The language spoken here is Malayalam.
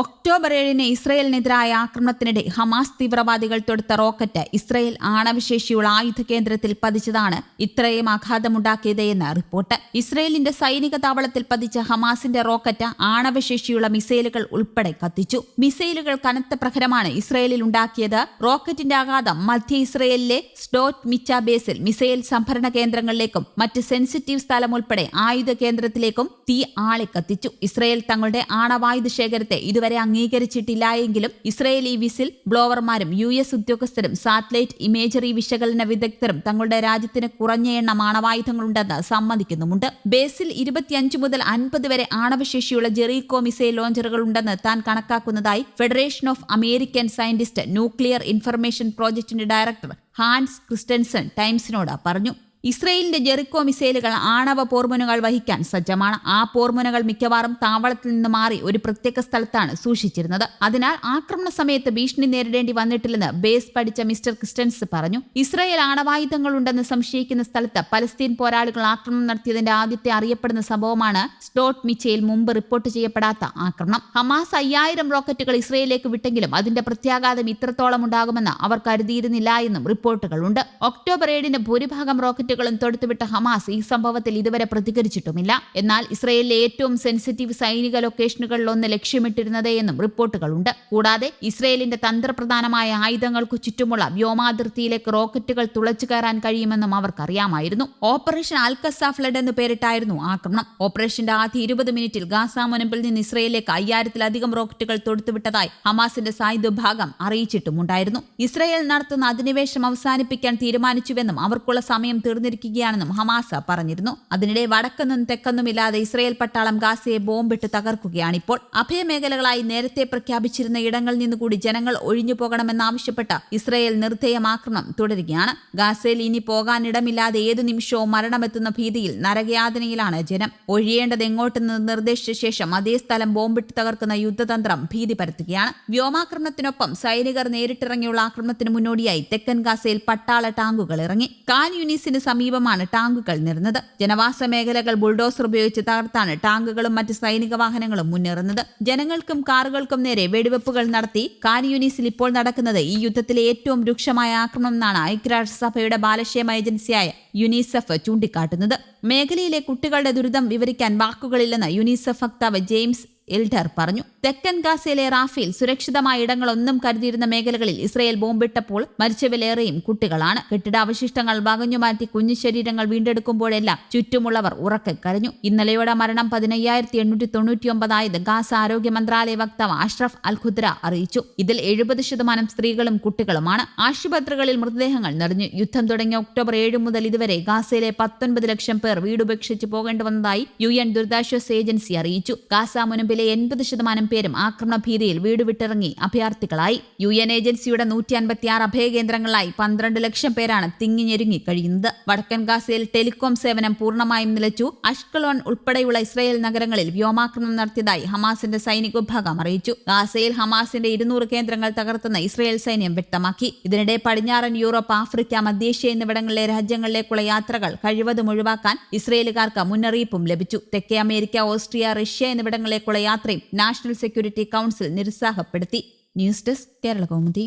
ഒക്ടോബർ ഏഴിന് ഇസ്രയേലിനെതിരായ ആക്രമണത്തിനിടെ ഹമാസ് തീവ്രവാദികൾ തൊടുത്ത റോക്കറ്റ് ഇസ്രയേൽ ആണവശേഷിയുള്ള ആയുധ കേന്ദ്രത്തിൽ പതിച്ചതാണ് ഇത്രയും ആഘാതമുണ്ടാക്കിയത് എന്ന് റിപ്പോർട്ട്. ഇസ്രയേലിന്റെ സൈനിക താവളത്തിൽ പതിച്ച ഹമാസിന്റെ റോക്കറ്റ് ആണവശേഷിയുള്ള മിസൈലുകൾ ഉൾപ്പെടെ കത്തിച്ചു. മിസൈലുകൾ കനത്ത പ്രഹരമാണ് ഇസ്രയേലിൽ ഉണ്ടാക്കിയത്. റോക്കറ്റിന്റെ ആഘാതം മധ്യ ഇസ്രയേലിലെ സ്ഡോറ്റ് മിച്ച ബേസിൽ മിസൈൽ സംഭരണ കേന്ദ്രങ്ങളിലേക്കും മറ്റ് സെൻസിറ്റീവ് സ്ഥലം ഉൾപ്പെടെ ആയുധ കേന്ദ്രത്തിലേക്കും തീ കത്തിച്ചു ഇസ്രയേൽ തങ്ങളുടെ ആണവായുധ ശേഖരത്തെ ഇതുവരെ അംഗീകരിച്ചിട്ടില്ല എങ്കിലും ഇസ്രയേലി വിസിൽ ബ്ലോവർമാരും യു എസ് ഉദ്യോഗസ്ഥരും സാറ്റലൈറ്റ് ഇമേജറി വിശകലന വിദഗ്ധരും തങ്ങളുടെ രാജ്യത്തിന് കുറഞ്ഞ എണ്ണം ആണവായുധങ്ങളുണ്ടെന്ന് സമ്മതിക്കുന്നുമുണ്ട്. ബേസിൽ ഇരുപത്തിയഞ്ച് മുതൽ അൻപത് വരെ ആണവശേഷിയുള്ള ജെറീകോ മിസൈൽ ലോഞ്ചറുകൾ ഉണ്ടെന്ന് താൻ കണക്കാക്കുന്നതായി federation of American scientist nuclear information പ്രോജക്ടിന്റെ ഡയറക്ടർ ഹാൻസ് ക്രിസ്റ്റൻസൺ ടൈംസിനോട് പറഞ്ഞു. ഇസ്രയേലിന്റെ ജെറിക്കോ മിസൈലുകൾ ആണവ പോർമുനകൾ വഹിക്കാൻ സജ്ജമാണ്. ആ പോർമുനകൾ മിക്കവാറും താവളത്തിൽ നിന്ന് മാറി ഒരു പ്രത്യേക സ്ഥലത്താണ് സൂക്ഷിച്ചിരുന്നത്. അതിനാൽ ആക്രമണ സമയത്ത് ഭീഷണി നേരിടേണ്ടി വന്നിട്ടില്ലെന്ന് ബേസ് പഠിച്ച മിസ്റ്റർ ക്രിസ്റ്റൻസ് പറഞ്ഞു. ഇസ്രയേൽ ആണവായുധങ്ങളുണ്ടെന്ന് സംശയിക്കുന്ന സ്ഥലത്ത് പലസ്തീൻ പോരാളികൾ ആക്രമണം നടത്തിയതിന്റെ ആദ്യത്തെ അറിയപ്പെടുന്ന സംഭവമാണ് സ്റ്റോട്ട് മിച്ചയിൽ മുമ്പ് റിപ്പോർട്ട് ചെയ്യപ്പെടാത്ത ആക്രമണം. ഹമാസ് അയ്യായിരം റോക്കറ്റുകൾ ഇസ്രയേലിലേക്ക് വിട്ടെങ്കിലും അതിന്റെ പ്രത്യാഘാതം ഇത്രത്തോളം ഉണ്ടാകുമെന്ന് അവർ കരുതിയിരുന്നില്ല എന്നും റിപ്പോർട്ടുകളുണ്ട്. ഒക്ടോബർ ഏഴിന് ഭൂരിഭാഗം റോക്കറ്റുകളും തൊടുത്തുവിട്ട ഹമാസ് ഈ സംഭവത്തിൽ ഇതുവരെ പ്രതികരിച്ചിട്ടുമില്ല. എന്നാൽ ഇസ്രയേലിലെ ഏറ്റവും സെൻസിറ്റീവ് സൈനിക ലൊക്കേഷനുകളിലൊന്ന് ലക്ഷ്യമിട്ടിരുന്നത് എന്നും റിപ്പോർട്ടുകളുണ്ട്. കൂടാതെ ഇസ്രയേലിന്റെ തന്ത്രപ്രധാനമായ ആയുധങ്ങൾക്കു ചുറ്റുമുള്ള വ്യോമാതിർത്തിയിലേക്ക് റോക്കറ്റുകൾ തുളച്ചു കയറാൻ കഴിയുമെന്നും അവർക്കറിയാമായിരുന്നു. ഓപ്പറേഷൻ അൽക്കസ ഫ്ലഡ് എന്ന് പേരിട്ടായിരുന്നു ആക്രമണം. ഓപ്പറേഷന്റെ ആദ്യ ഇരുപത് മിനിറ്റിൽ ഗാസ മുനമ്പിൽ നിന്ന് ഇസ്രയേലിലേക്ക് അയ്യായിരത്തിലധികം റോക്കറ്റുകൾ തൊടുത്തുവിട്ടതായി ഹമാസിന്റെ സായുധ വിഭാഗം അറിയിച്ചിട്ടുമുണ്ടായിരുന്നു. ഇസ്രയേൽ നടത്തുന്ന അധിനിവേശം അവസാനിപ്പിക്കാൻ തീരുമാനിച്ചുവെന്നും അവർക്കുള്ള സമയം തീർന്നിരിക്കുകയാണെന്നും ഹമാസ് പറഞ്ഞിരുന്നു. അതിനിടെ വടക്കെന്നും തെക്കെന്നുമില്ലാതെ ഇസ്രയേൽ പട്ടാളം ഗാസയെ ബോംബിട്ട് തകർക്കുകയാണിപ്പോൾ. അഭയമേഖലകളായി നേരത്തെ പ്രഖ്യാപിച്ചിരുന്ന ഇടങ്ങളിൽ നിന്നുകൂടി ജനങ്ങൾ ഒഴിഞ്ഞു പോകണമെന്നാവശ്യപ്പെട്ട ഇസ്രയേൽ നിർദ്ദയം ആക്രമണം തുടരുകയാണ്. ഗാസയിൽ ഇനി പോകാനിടമില്ലാതെ ഏതു നിമിഷവും മരണമെത്തുന്ന ഭീതിയിൽ നരകയാതനയിലാണ് ജനം. ഒഴിയേണ്ടത് എങ്ങോട്ടെന്ന് നിർദ്ദേശിച്ച ശേഷം അതേ സ്ഥലം ബോംബിട്ട് തകർക്കുന്ന യുദ്ധതന്ത്രം ഭീതി പരത്തുകയാണ്. വ്യോമാക്രമണത്തിനൊപ്പം സൈനികർ നേരിട്ടിറങ്ങിയുള്ള ആക്രമണത്തിന് മുന്നോടിയായി തെക്കൻ ഗാസയിൽ പട്ടാള ടാങ്കുകൾ ഇറങ്ങി. കാൻ യൂണിസിന് സമീപമാണ് ടാങ്കുകൾ നിറഞ്ഞത്. ജനവാസ മേഖലകൾ ബുൾഡോസർ ഉപയോഗിച്ച് തകർത്താണ് ടാങ്കുകളും മറ്റ് സൈനിക വാഹനങ്ങളും മുന്നേറുന്നത്. ജനങ്ങൾക്കും കാറുകൾക്കും നേരെ വെടിവെപ്പുകൾ നടത്തി കാൻ യൂണിസിൽ ഇപ്പോൾ നടക്കുന്നത് ഈ യുദ്ധത്തിലെ ഏറ്റവും രൂക്ഷമായ ആക്രമണം എന്നാണ് ഐക്യരാഷ്ട്രസഭയുടെ ബാലക്ഷേമ ഏജൻസിയായ യുനിസെഫ് ചൂണ്ടിക്കാട്ടുന്നത്. മേഖലയിലെ കുട്ടികളുടെ ദുരിതം വിവരിക്കാൻ വാക്കുകളില്ലെന്ന് യുനിസെഫ് വക്താവ് ജെയിംസ് എൽഡർ പറഞ്ഞു. തെക്കൻ ഗാസയിലെ റാഫേൽ സുരക്ഷിതമായ ഇടങ്ങളൊന്നും കരുതിയിരുന്ന മേഖലകളിൽ ഇസ്രയേൽ ബോംബിട്ടപ്പോൾ മരിച്ചവരിലേറെയും കുട്ടികളാണ്. കെട്ടിടാവശിഷ്ടങ്ങൾ വകഞ്ഞുമാറ്റി കുഞ്ഞു ശരീരങ്ങൾ വീണ്ടെടുക്കുമ്പോഴെല്ലാം ചുറ്റുമുള്ളവർ ഉറക്കെ കരഞ്ഞു. ഇന്നലെയോടെ മരണം പതിനയ്യായിരത്തി എണ്ണൂറ്റി തൊണ്ണൂറ്റിയൊമ്പതായത് ഗാസ ആരോഗ്യ മന്ത്രാലയ വക്താവ് അഷ്റഫ് അൽ ഖുദ്ര അറിയിച്ചു. ഇതിൽ എഴുപത് ശതമാനം സ്ത്രീകളും കുട്ടികളുമാണ്. ആശുപത്രികളിൽ മൃതദേഹങ്ങൾ നിറഞ്ഞു. യുദ്ധം തുടങ്ങിയ ഒക്ടോബർ ഏഴ് മുതൽ ഇതുവരെ ഗാസയിലെ പത്തൊൻപത് ലക്ഷം പേർ വീടുപേക്ഷിച്ച് പോകേണ്ടി വന്നതായി യു എൻ ദുരിതാശ്വാസ ഏജൻസി അറിയിച്ചു. ഗാസ മുനമ്പിലെ എൺപത് ശതമാനം പേരും ആക്രമണ ഭീതിയിൽ വീട് വിട്ടിറങ്ങി അഭയാർത്ഥികളായി. യു എൻ ഏജൻസിയുടെ നൂറ്റി അൻപത്തിയാറ് അഭയകേന്ദ്രങ്ങളായി പന്ത്രണ്ട് ലക്ഷം പേരാണ് തിങ്ങിഞ്ഞെരുങ്ങി കഴിയുന്നത്. വടക്കൻ ഗാസയിൽ ടെലികോം സേവനം പൂർണമായും നിലച്ചു. അഷ്കലോൺ ഉൾപ്പെടെയുള്ള ഇസ്രായേൽ നഗരങ്ങളിൽ വ്യോമാക്രമണം നടത്തിയതായി ഹമാസിന്റെ സൈനിക വിഭാഗം അറിയിച്ചു. ഗാസയിൽ ഹമാസിന്റെ ഇരുന്നൂറ് കേന്ദ്രങ്ങൾ തകർത്തെന്ന് ഇസ്രായേൽ സൈന്യം വ്യക്തമാക്കി. ഇതിനിടെ പടിഞ്ഞാറൻ യൂറോപ്പ് ആഫ്രിക്ക മധ്യേഷ്യ എന്നിവിടങ്ങളിലെ രാജ്യങ്ങളിലേക്കുള്ള യാത്രകൾ കഴിവതും ഒഴിവാക്കാൻ ഇസ്രയേലുകാർക്ക് മുന്നറിയിപ്പും ലഭിച്ചു. തെക്കേ അമേരിക്ക ഓസ്ട്രിയ റഷ്യ എന്നിവിടങ്ങളിലേക്കുള്ള യാത്രയും national security council നിരുത്സാഹപ്പെടുത്തി. News desk Kerala Kaumudi.